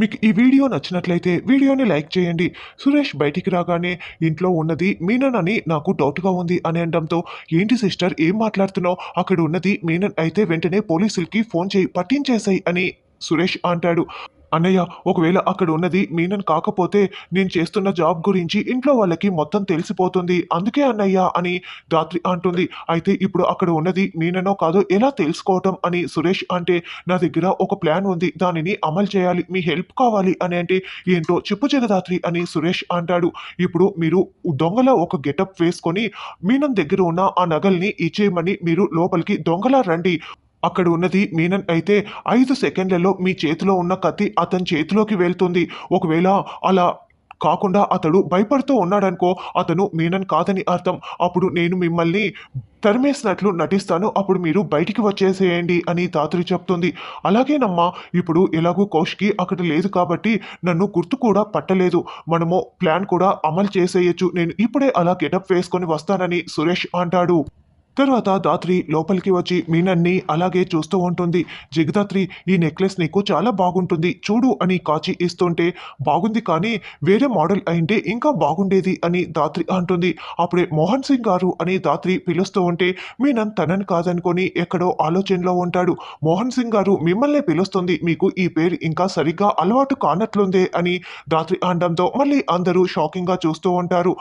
మీకు ఈ వీడియో నచ్చినట్లయితే వీడియోని లైక్ చేయండి. సురేష్ బయటికి రాగానే ఇంట్లో ఉన్నది మీనన్ అని నాకు డౌట్గా ఉంది అని అనడంతో ఏంటి సిస్టర్ ఏం మాట్లాడుతున్నావు? అక్కడ ఉన్నది మీనన్ అయితే వెంటనే పోలీసులకి ఫోన్ చేయి పట్టించేసాయి అని సురేష్ అంటాడు. అన్నయ్య ఒకవేళ అక్కడ ఉన్నది మీనన్ కాకపోతే నేను చేస్తున్న జాబ్ గురించి ఇంట్లో వాళ్ళకి మొత్తం తెలిసిపోతుంది. అందుకే అన్నయ్య అని దాత్రి అంటుంది. అయితే ఇప్పుడు అక్కడ ఉన్నది మీననో కాదో ఎలా తెలుసుకోవటం అని సురేష్ అంటే నా దగ్గర ఒక ప్లాన్ ఉంది. దానిని అమలు చేయాలి. మీ హెల్ప్ కావాలి అని అంటే ఏంటో చెప్పు జగదాత్రి అని సురేష్ అంటాడు. ఇప్పుడు మీరు దొంగల ఒక గెటప్ వేసుకొని మీనన్ దగ్గర ఉన్న ఆ నగల్ని ఇచ్చేయమని మీరు లోపలికి దొంగలా రండి. అక్కడ ఉన్నది మీనన్ అయితే ఐదు సెకండ్లలో మీ చేతిలో ఉన్న కత్తి అతని చేతిలోకి వెళ్తుంది. ఒకవేళ అలా కాకుండా అతడు భయపడుతూ ఉన్నాడనుకో అతను మీనన్ కాదని అర్థం. అప్పుడు నేను మిమ్మల్ని తరిమేసినట్లు నటిస్తాను. అప్పుడు మీరు బయటికి వచ్చేసేయండి అని తాతరి చెప్తుంది. అలాగేనమ్మా ఇప్పుడు ఎలాగూ కౌష్కి అక్కడ లేదు కాబట్టి నన్ను గుర్తు కూడా పట్టలేదు. మనము ప్లాన్ కూడా అమలు చేసేయచ్చు. నేను ఇప్పుడే అలా గెటప్ వేసుకొని వస్తానని సురేష్ అంటాడు. తర్వాత దాత్రి లోపలికి వచ్చి మీనన్ని అలాగే చూస్తూ ఉంటుంది. జగదాత్రి ఈ నెక్లెస్ నీకు చాలా బాగుంటుంది. చూడు అని కాచి ఇస్తుంటే బాగుంది కానీ వేరే మోడల్ అయింటే ఇంకా బాగుండేది అని దాత్రి అంటుంది. అప్పుడే మోహన్ సింగ్ గారు అని దాత్రి పిలుస్తూ ఉంటే మీనన్ తనని కాదనుకొని ఎక్కడో ఆలోచనలో ఉంటాడు. మోహన్ సింగ్ గారు మిమ్మల్నే పిలుస్తుంది. మీకు ఈ పేరు ఇంకా సరిగ్గా అలవాటు కానట్లుందే అని దాత్రి అనడంతో మళ్ళీ అందరూ షాకింగ్గా చూస్తూ ఉంటారు.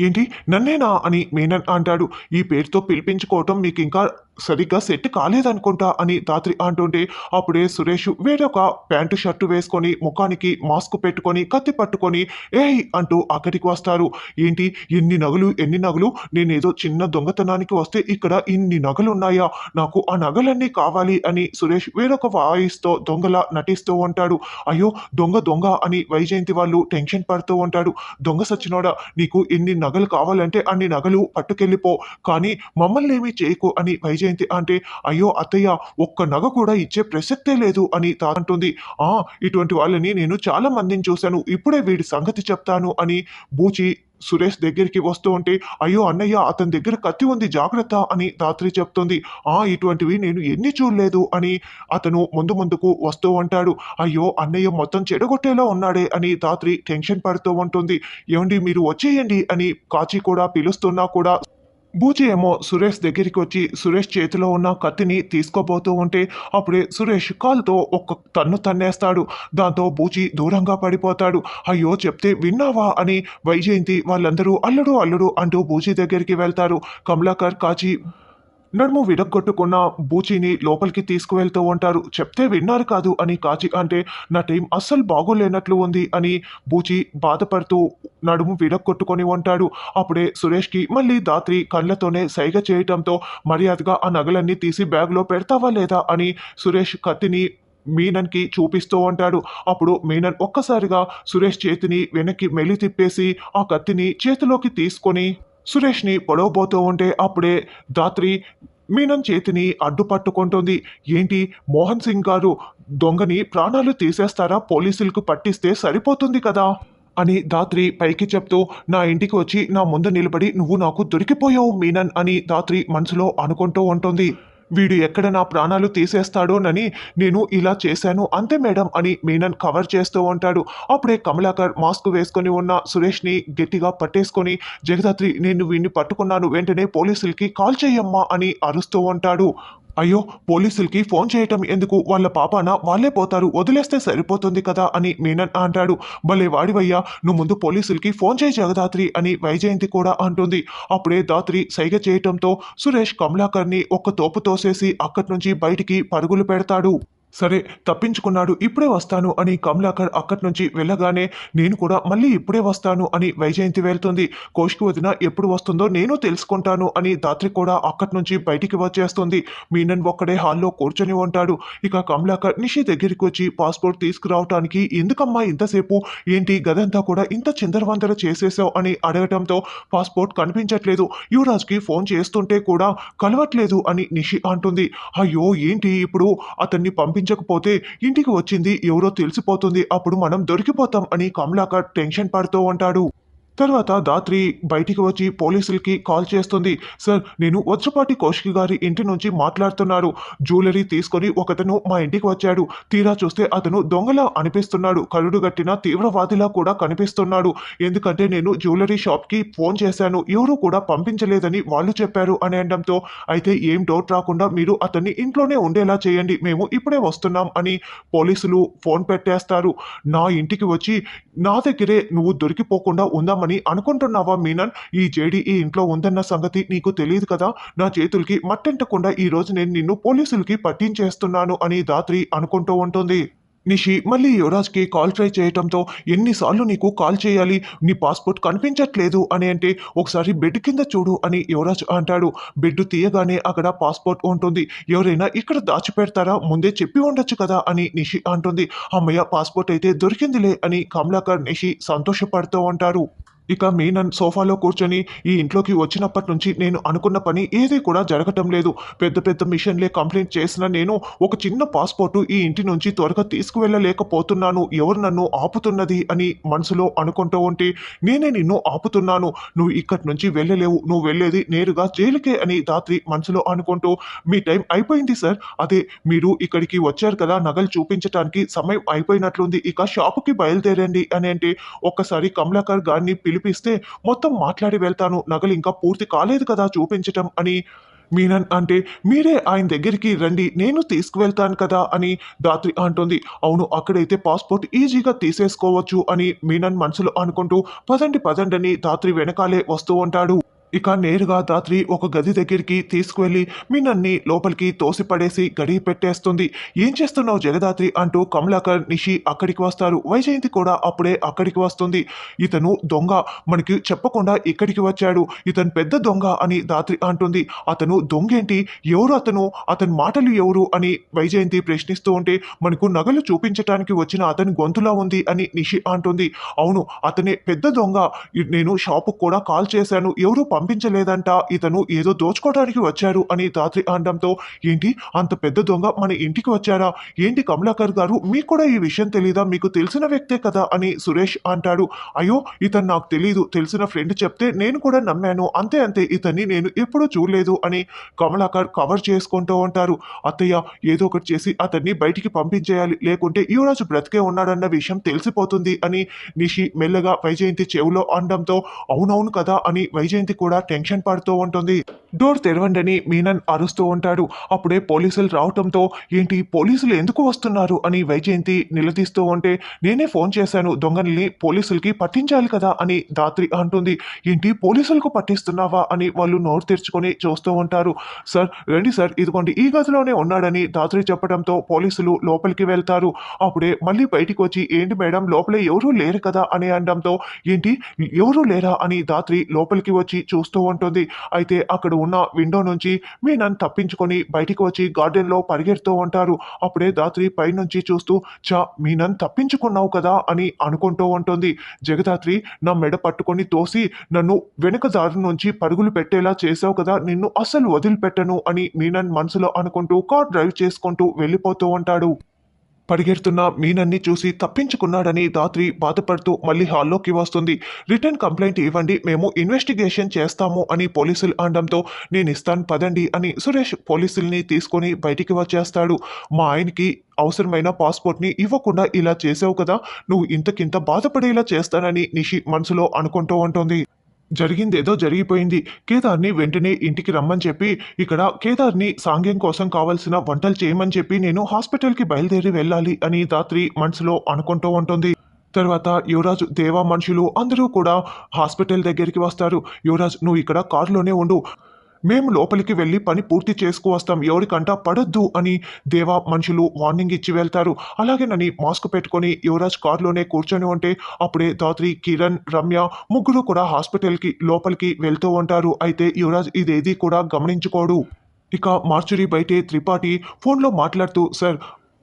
ఏంటి? నన్నేనా అని మీనన్ అంటాడు. ఈ పేరుతో పిలిపించుకోవటం మీకు ఇంకా సరిగ్గా సెట్ కాలేదనుకుంటా అని దాత్రి అంటుంటే అప్పుడే సురేష్ వేరొక ప్యాంటు షర్టు వేసుకొని ముఖానికి మాస్క్ పెట్టుకొని కత్తి పట్టుకొని ఏయ్ అంటూ అక్కడికి వస్తారు. ఏంటి ఎన్ని నగలు ఎన్ని నగలు? నేనేదో చిన్న దొంగతనానికి వస్తే ఇక్కడ ఇన్ని నగలు ఉన్నాయా నాకు ఆ నగలన్నీ కావాలి అని సురేష్ వేరొక వాయిస్తో దొంగలా నటిస్తూ ఉంటాడు. అయ్యో దొంగ దొంగ అని వైజయంతి వాళ్ళు టెన్షన్ పడుతూ ఉంటాడు దొంగ సచ్చినోడా నీకు ఎన్ని నగలు కావాలంటే అన్ని నగలు పట్టుకెళ్ళిపో. కానీ మమ్మల్ని ఏమీ చేయకు అని వైజయంతి అంటే అయ్యో అత్తయ్య ఒక్క నగ కూడా ఇచ్చే ప్రసక్తే లేదు అని తా అంటుంది. ఆ ఇటువంటి వాళ్ళని నేను చాలా మందిని చూశాను. ఇప్పుడే వీడి సంగతి చెప్తాను అని బూచి సురేష్ దగ్గరికి వస్తూ ఉంటే అయ్యో అన్నయ్య అతని దగ్గర కత్తి ఉంది జాగ్రత్త అని దాత్రి చెప్తుంది. ఆ ఇటువంటివి నేను ఎన్ని చూడలేదు అని అతను ముందు ముందుకు వస్తూ ఉంటాడు. అయ్యో అన్నయ్య మొత్తం చెడగొట్టేలా ఉన్నాడే అని దాత్రి టెన్షన్ పడుతూ ఉంటుంది. ఏమండి మీరు వచ్చేయండి అని కాచి కూడా పిలుస్తున్నా కూడా బూచి ఏమో సురేష్ దగ్గరికి వచ్చి సురేష్ చేతిలో ఉన్న కత్తిని తీసుకోబోతూ ఉంటే అప్పుడే సురేష్ కాల్తో ఒక్క తన్ను తన్నేస్తాడు. దాంతో బూచి దూరంగా పడిపోతాడు. అయ్యో చెప్తే విన్నావా అని వైజయంతి వాళ్ళందరూ అల్లుడు అల్లుడు అంటూ బూచి దగ్గరికి వెళ్తారు. కమలాకర్ కాచి నడుము విడగొట్టుకున్న బూచిని లోపలికి తీసుకువెళ్తూ ఉంటారు. చెప్తే విన్నారు కాదు అని కాచి అంటే నా టైం అస్సలు బాగోలేనట్లు ఉంది అని బూచి బాధపడుతూ నడుము విడగొట్టుకొని ఉంటాడు. అప్పుడే సురేష్కి మళ్ళీ దాత్రి కళ్ళతోనే సైగ చేయటంతో మర్యాదగా ఆ నగలన్నీ తీసి బ్యాగ్లో పెడతావా లేదా అని సురేష్ కత్తిని మీనన్కి చూపిస్తూ ఉంటాడు. అప్పుడు మీనన్ ఒక్కసారిగా సురేష్ చేతిని వెనక్కి మెలి తిప్పేసి ఆ కత్తిని చేతిలోకి తీసుకొని సురేష్ని పొడవబోతూ ఉంటే అప్పుడే దాత్రి మీనం చేతిని అడ్డుపట్టుకుంటుంది. ఏంటి? మోహన్ సింగ్ గారు దొంగని ప్రాణాలు తీసేస్తారా? పోలీసులకు పట్టిస్తే సరిపోతుంది కదా? అని దాత్రి పైకి చెప్తూ నా ఇంటికి వచ్చి నా ముందు నిలబడి నువ్వు నాకు దొరికిపోయావు మీనన్ అని దాత్రి మనసులో అనుకుంటూ ఉంటుంది. వీడు ఎక్కడ నా ప్రాణాలు తీసేస్తాడోనని నేను ఇలా చేశాను అంతే మేడం అని మీనన్ కవర్ చేస్తూ ఉంటాడు. అప్పుడే కమలాకర్ మాస్క్ వేసుకొని ఉన్న సురేష్ని గట్టిగా పట్టేసుకొని జగదాత్రి నేను వీడిని పట్టుకున్నాను వెంటనే పోలీసులకి కాల్ చేయమ్మా అని అరుస్తూ ఉంటాడు. అయ్యో పోలీసులకి ఫోన్ చేయటం ఎందుకు? వాళ్ళ పాపాన వాళ్ళే పోతారు. వదిలేస్తే సరిపోతుంది కదా అని మీనన్ అంటాడు. భలే వాడివయ్యా నువ్వు ముందు పోలీసులకి ఫోన్ చేయి జగదాత్రి అని వైజయంతి కూడా అంటుంది. అప్పుడే దాత్రి సైగ చేయటంతో సురేష్ కమలాకర్ని ఒక్క తోపు తోసేసి అక్కడి నుంచి బయటికి పరుగులు పెడతాడు. సరే తప్పించుకున్నాడు ఇప్పుడే వస్తాను అని కమలాకర్ అక్కడి నుంచి వెళ్ళగానే నేను కూడా మళ్ళీ ఇప్పుడే వస్తాను అని వైజయంతి వెళ్తుంది. కోష్కి వదిన ఎప్పుడు వస్తుందో నేను తెలుసుకుంటాను అని దాత్రి కూడా అక్కడి నుంచి బయటికి వచ్చేస్తుంది. మీనన్ ఒక్కడే హాల్లో కూర్చొని ఉంటాడు. ఇక కమలాకర్ నిషి దగ్గరికి వచ్చి పాస్పోర్ట్ తీసుకురావటానికి ఎందుకమ్మా ఇంతసేపు? ఏంటి గదంతా కూడా ఇంత చిందరవందర చేసేసావు అని అడగటంతో పాస్పోర్ట్ కనిపించట్లేదు. యువరాజ్కి ఫోన్ చేస్తుంటే కూడా కలవట్లేదు అని నిషి అంటుంది. అయ్యో ఏంటి ఇప్పుడు? అతన్ని పంపి పంపించకపోతే ఇంటికి వచ్చింది ఎవరో తెలిసిపోతుంది అప్పుడు మనం దొరికిపోతాం అని కమలాకర్ టెన్షన్ పడుతూ ఉంటాడు. తర్వాత దాత్రి బయటికి వచ్చి పోలీసులకి కాల్ చేస్తుంది. సార్ నేను వజ్రపాటి కౌశిక్ గారి ఇంటి నుంచి మాట్లాడుతున్నారు జ్యువెలరీ తీసుకొని ఒకతను మా ఇంటికి వచ్చాడు. తీరా చూస్తే అతను దొంగలా అనిపిస్తున్నాడు. కరుడు గట్టిన తీవ్రవాదిలా కూడా కనిపిస్తున్నాడు. ఎందుకంటే నేను జ్యువెలరీ షాప్కి ఫోన్ చేశాను. ఎవరు కూడా పంపించలేదని వాళ్ళు చెప్పారు అని అనడంతో అయితే ఏం డౌట్ రాకుండా మీరు అతన్ని ఇంట్లోనే ఉండేలా చేయండి. మేము ఇప్పుడే వస్తున్నాం అని పోలీసులు ఫోన్ పెట్టేస్తారు. నా ఇంటికి వచ్చి నా దగ్గరే నువ్వు దొరికిపోకుండా ఉందామని అనుకుంటున్నావా మీనన్? ఈ జేడి ఈ ఇంట్లో ఉందన్న సంగతి నీకు తెలియదు కదా? నా చేతులకి మట్టెంటకుండా ఈ రోజు నేను నిన్ను పోలీసులకి పట్టించేస్తున్నాను అని దాత్రి అనుకుంటూ ఉంటుంది. నిషి మళ్ళీ యువరాజ్కి కాల్ ట్రై చేయటంతో ఎన్నిసార్లు నీకు కాల్ చేయాలి? నీ పాస్పోర్ట్ కనిపించట్లేదు అని అంటే ఒకసారి బెడ్ కింద చూడు అని యువరాజ్ అంటాడు. బెడ్ తీయగానే అక్కడ పాస్పోర్ట్ ఉంటుంది. ఎవరైనా ఇక్కడ దాచిపెడతారా? ముందే చెప్పి ఉండొచ్చు కదా అని నిషి అంటుంది. అమ్మయ్య పాస్పోర్ట్ అయితే దొరికిందిలే అని కమలాకర్ నిషి సంతోషపడుతూ ఉంటారు. ఇక మీనన్ సోఫాలో కూర్చొని ఈ ఇంట్లోకి వచ్చినప్పటి నుంచి నేను అనుకున్న పని ఏది కూడా జరగటం లేదు. పెద్ద పెద్ద మిషన్లే కంప్లైంట్ చేసిన నేను ఒక చిన్న పాస్పోర్టు ఈ ఇంటి నుంచి త్వరగా తీసుకువెళ్ళలేకపోతున్నాను. ఎవరు నన్ను ఆపుతున్నది అని మనసులో అనుకుంటూ ఉంటే నేనే నిన్ను ఆపుతున్నాను. నువ్వు ఇక్కడి నుంచి వెళ్ళలేవు. నువ్వు వెళ్ళేది నేరుగా జైలుకే అని రాత్రి మనసులో అనుకుంటూ మీ టైం అయిపోయింది సార్. అదే మీరు ఇక్కడికి వచ్చారు కదా. నగలు చూపించడానికి సమయం అయిపోయినట్లుంది. ఇక షాపుకి బయలుదేరండి అని అంటే ఒక్కసారి కమలాకర్ గారిని పిలిపిస్తే మొత్తం మాట్లాడి వెళ్తాను. నగలు ఇంకా పూర్తి కాలేదు కదా చూపించటం అని మీనన్ అంటే మీరే ఆయన దగ్గరికి రండి. నేను తీసుకువెళ్తాను కదా అని దాత్రి అంటుంది. అవును అక్కడైతే పాస్పోర్ట్ ఈజీగా తీసేసుకోవచ్చు అని మీనన్ మనసులో అనుకుంటూ పదండి పదండి అని దాత్రి వెనకాలే వస్తూ ఉంటాడు. ఇక నేరుగా రాత్రి ఒక గది దగ్గరికి తీసుకువెళ్ళి మీనన్ని లోపలికి తోసిపడేసి గడి పెట్టేస్తుంది. ఏం చేస్తున్నావు జగదాత్రి అంటూ కమలాకర్ నిషి అక్కడికి వస్తారు. వైజయంతి కూడా అప్పుడే అక్కడికి వస్తుంది. ఇతను దొంగ. మనకి చెప్పకుండా ఇక్కడికి వచ్చాడు. ఇతను పెద్ద దొంగ అని దాత్రి అంటుంది. అతను దొంగేంటి? ఎవరు అతను? అతని మాటలు ఎవరు? అని వైజయంతి ప్రశ్నిస్తూ ఉంటే మనకు నగలు చూపించటానికి వచ్చిన అతని గొంతులా ఉంది అని నిషి అంటుంది. అవును అతనే పెద్ద దొంగ. నేను షాపుకు కూడా కాల్ చేశాను. ఎవరు పంపించలేదంట. ఇతను ఏదో దోచుకోవడానికి వచ్చారు అని తాత్రి అనడంతో ఏంటి? అంత పెద్ద దొంగ మన ఇంటికి వచ్చారా ఏంటి కమలాకర్ గారు? మీకు కూడా ఈ విషయం తెలీదా? మీకు తెలిసిన వ్యక్తే కదా? అని సురేష్ అంటాడు. అయ్యో ఇతను నాకు తెలియదు తెలిసిన ఫ్రెండ్ చెప్తే నేను కూడా నమ్మాను. అంతే అంతే ఇతన్ని నేను ఎప్పుడూ చూడలేదు అని కమలాకర్ కవర్ చేసుకుంటూ ఉంటారు. అత్తయ్య ఏదో ఒకటి చేసి అతన్ని బయటికి పంపించేయాలి. లేకుంటే యువరాజు బ్రతికే ఉన్నాడన్న విషయం తెలిసిపోతుంది అని నిషి మెల్లగా వైజయంతి చెవులో అనడంతో అవునవును కదా అని వైజయంతి కూడా కూడా టెన్షన్ పడుతూ ఉంటుంది. డోర్ తెరవండని మీనన్ అరుస్తూ ఉంటాడు. అప్పుడే పోలీసులు రావటంతో ఏంటి పోలీసులు ఎందుకు వస్తున్నారు? అని వైజయంతి నిలదీస్తూ ఉంటే నేనే ఫోన్ చేశాను. దొంగల్ని పోలీసులకి పట్టించాలి కదా అని దాత్రి అంటుంది. ఏంటి పోలీసులకు పట్టిస్తున్నావా? అని వాళ్ళు నోరు తెరుచుకొని చూస్తూ ఉంటారు. సార్ రండి సార్. ఇదిగోండి ఈ గదిలోనే ఉన్నాడని దాత్రి చెప్పడంతో పోలీసులు లోపలికి వెళ్తారు. అప్పుడే మళ్ళీ బయటికి వచ్చి ఏంటి మేడం లోపలే ఎవరూ లేరు కదా అని అనడంతో ఏంటి ఎవరూ లేరా? అని దాత్రి లోపలికి వచ్చి చూస్తూ ఉంటుంది. అయితే అక్కడ ఉన్న విండో నుంచి మీనన్ తప్పించుకొని బయటికి వచ్చి గార్డెన్లో పరిగెడుతూ ఉంటారు. అప్పుడే దాత్రి పైనుంచి చూస్తూ చా మీనన్ తప్పించుకున్నావు కదా అని అనుకుంటూ ఉంటుంది. జగదాత్రి నా మెడ పట్టుకొని తోసి నన్ను వెనుక దారి నుంచి పరుగులు పెట్టేలా చేసావు కదా నిన్ను అస్సలు వదిలిపెట్టను అని మీనన్ మనసులో అనుకుంటూ కార్ డ్రైవ్ చేసుకుంటూ వెళ్ళిపోతూ ఉంటాడు. పరిగెడుతున్న మీనన్ని చూసి తప్పించుకున్నాడని దాత్రి బాధపడుతూ మళ్ళీ హాల్లోకి వస్తుంది. రిటర్న్ కంప్లైంట్ ఇవ్వండి మేము ఇన్వెస్టిగేషన్ చేస్తాము అని పోలీసులు అనడంతో నేను ఇస్తాను పదండి అని సురేష్ పోలీసుల్ని తీసుకొని బయటికి వచ్చేస్తాడు. మా ఆయనకి అవసరమైన పాస్పోర్ట్ని ఇవ్వకుండా ఇలా చేసావు కదా నువ్వు ఇంతకింత బాధపడేలా చేస్తానని నిషి మనసులో అనుకుంటూ ఉంటుంది. జరిగిందేదో జరిగిపోయింది. కేదార్ని వెంటనే ఇంటికి రమ్మని చెప్పి ఇక్కడ కేదార్ని సాంగ్యం కోసం కావాల్సిన వంటలు చేయమని చెప్పి నేను హాస్పిటల్కి బయలుదేరి వెళ్ళాలి అని దాత్రి మనసులో అనుకుంటూ ఉంటుంది. తర్వాత యువరాజు దేవా మనుషులు అందరూ కూడా హాస్పిటల్ దగ్గరికి వస్తారు. యువరాజ్ నువ్వు ఇక్కడ కారులోనే ఉండు. మేము లోపలికి వెళ్ళి పని పూర్తి చేసుకువస్తాం ఎవరికంటా పడొద్దు అని దేవా మనుషులు వార్నింగ్ ఇచ్చి వెళ్తారు. అలాగేనని మాస్క్ పెట్టుకొని యువరాజ్ కారులోనే కూర్చొని ఉంటే అప్పుడే దాత్రి కిరణ్ రమ్య ముగ్గురు కూడా హాస్పిటల్కి లోపలికి వెళ్తూ ఉంటారు. అయితే యువరాజ్ ఇదేది కూడా గమనించుకోడు. ఇక మార్చురీ బయటే త్రిపాఠి ఫోన్లో మాట్లాడుతూ సార్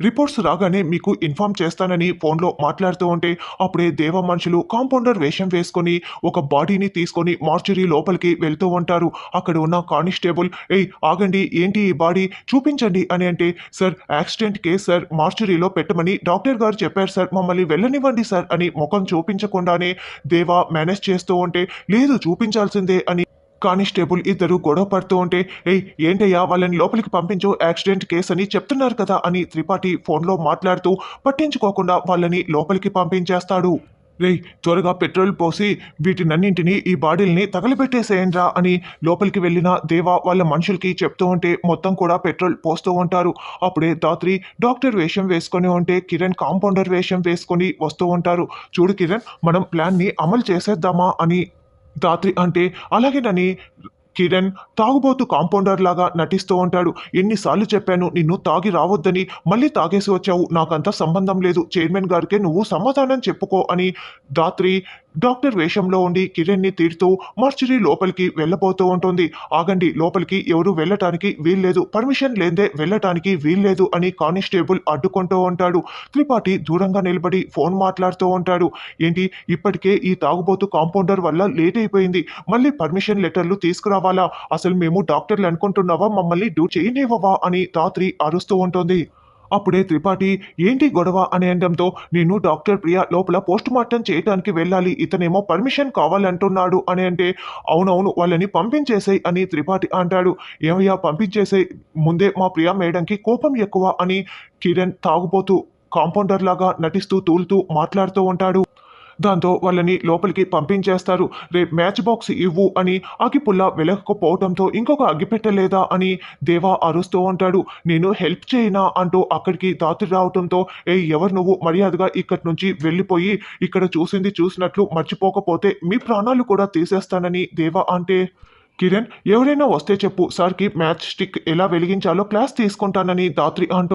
రిపోర్ట్స్ రాగానే మీకు ఇన్ఫామ్ చేస్తానని ఫోన్లో మాట్లాడుతూ ఉంటే అప్పుడే దేవ మనుషులు కాంపౌండర్ వేషం వేసుకొని ఒక బాడీని తీసుకొని మార్చురీ లోపలికి వెళ్తూ ఉంటారు. అక్కడ ఉన్న కానిస్టేబుల్ ఏయ్ ఆగండి ఏంటి ఈ బాడీ? చూపించండి అని అంటే సార్ యాక్సిడెంట్ కేస్ సార్ మార్చురీలో పెట్టమని డాక్టర్ గారు చెప్పారు సార్ మమ్మల్ని వెళ్ళనివ్వండి సార్ అని ముఖం చూపించకుండానే దేవా మేనేజ్ చేస్తూ ఉంటే లేదు చూపించాల్సిందే అని కానిస్టేబుల్ ఇద్దరు గొడవ పడుతూ ఉంటే ఏయ్ ఏంటయ్యా వాళ్ళని లోపలికి పంపించు యాక్సిడెంట్ కేసు అని చెప్తున్నారు కదా అని త్రిపాఠి ఫోన్లో మాట్లాడుతూ పట్టించుకోకుండా వాళ్ళని లోపలికి పంపించేస్తాడు. రే త్వరగా పెట్రోల్ పోసి వీటినన్నింటినీ ఈ బాడీల్ని తగలబెట్టేసేయండిరా అని లోపలికి వెళ్ళిన దేవా వాళ్ళ మనుషులకి చెప్తూ ఉంటే మొత్తం కూడా పెట్రోల్ పోస్తూ ఉంటారు. అప్పుడే దాత్రి డాక్టర్ వేషం వేసుకొని ఉంటే కిరణ్ కాంపౌండర్ వేషం వేసుకొని వస్తూ ఉంటారు. చూడు కిరణ్ మనం ప్లాన్ని అమలు చేసేద్దామా అని దాత్రి అంటే అలాగేనని కిరణ్ తాగుబోతు కాంపౌండర్ లాగా నటిస్తూ ఉంటాడు. ఎన్నిసార్లు చెప్పాను నిన్ను తాగి రావద్దని మళ్ళీ తాగేసి వచ్చావు నాకంత సంబంధం లేదు. చైర్మన్ గారికే నువ్వు సమాధానం చెప్పుకో అని దాత్రి డాక్టర్ వేషంలో ఉండి కిరణ్ని తీరుతూ మర్చరీ లోపలికి వెళ్ళబోతూ ఉంటుంది. ఆగండి లోపలికి ఎవరు వెళ్ళటానికి వీల్లేదు. పర్మిషన్ లేదే వెళ్ళటానికి వీల్లేదు అని కానిస్టేబుల్ అడ్డుకుంటూ ఉంటాడు. త్రిపాఠి దూరంగా నిలబడి ఫోన్ మాట్లాడుతూ ఉంటాడు. ఏంటి ఇప్పటికే ఈ తాగుబోతు కాంపౌండర్ వల్ల లేట్ అయిపోయింది. మళ్ళీ పర్మిషన్ లెటర్లు తీసుకురావాలా? అసలు మేము డాక్టర్లు అనుకుంటున్నావా? మమ్మల్ని డ్యూ చేయనివ్వవా? అని రాత్రి అరుస్తూ ఉంటుంది. అప్పుడే త్రిపాఠి ఏంటి గొడవ? అని అనడంతో నేను డాక్టర్ ప్రియ లోపల పోస్ట్ మార్టం చేయడానికి వెళ్ళాలి. ఇతనేమో పర్మిషన్ కావాలంటున్నాడు. అని అంటే అవునవును వాళ్ళని పంపించేసేయ్ అని త్రిపాఠి అంటాడు. ఏమయ్యా పంపించేసేయ్. ముందే మా ప్రియా మేడంకి కోపం ఎక్కువ అని కిరణ్ తాగుపోతూ కాంపౌండర్ లాగా నటిస్తూ తూలుతూ మాట్లాడుతూ ఉంటాడు. దాంతో వాళ్ళని లోపలికి పంపించేస్తారు. రేపు మ్యాచ్ బాక్స్ ఇవ్వు అని అగిపుల్ల వెలగకపోవడంతో ఇంకొక అగ్గిపెట్టలేదా అని దేవా అరుస్తూ ఉంటాడు. నేను హెల్ప్ చేయనా అంటూ అక్కడికి దాత్రి రావడంతో ఏ ఎవరు నువ్వు? మర్యాదగా ఇక్కడి నుంచి వెళ్ళిపోయి ఇక్కడ చూసింది చూసినట్లు మర్చిపోకపోతే మీ ప్రాణాలు కూడా తీసేస్తానని దేవా అంటే కిరణ్ ఎవరైనా వస్తే చెప్పు సార్కి మ్యాచ్ స్టిక్ ఎలా వెలిగించాలో క్లాస్ తీసుకుంటానని దాత్రి అంటూ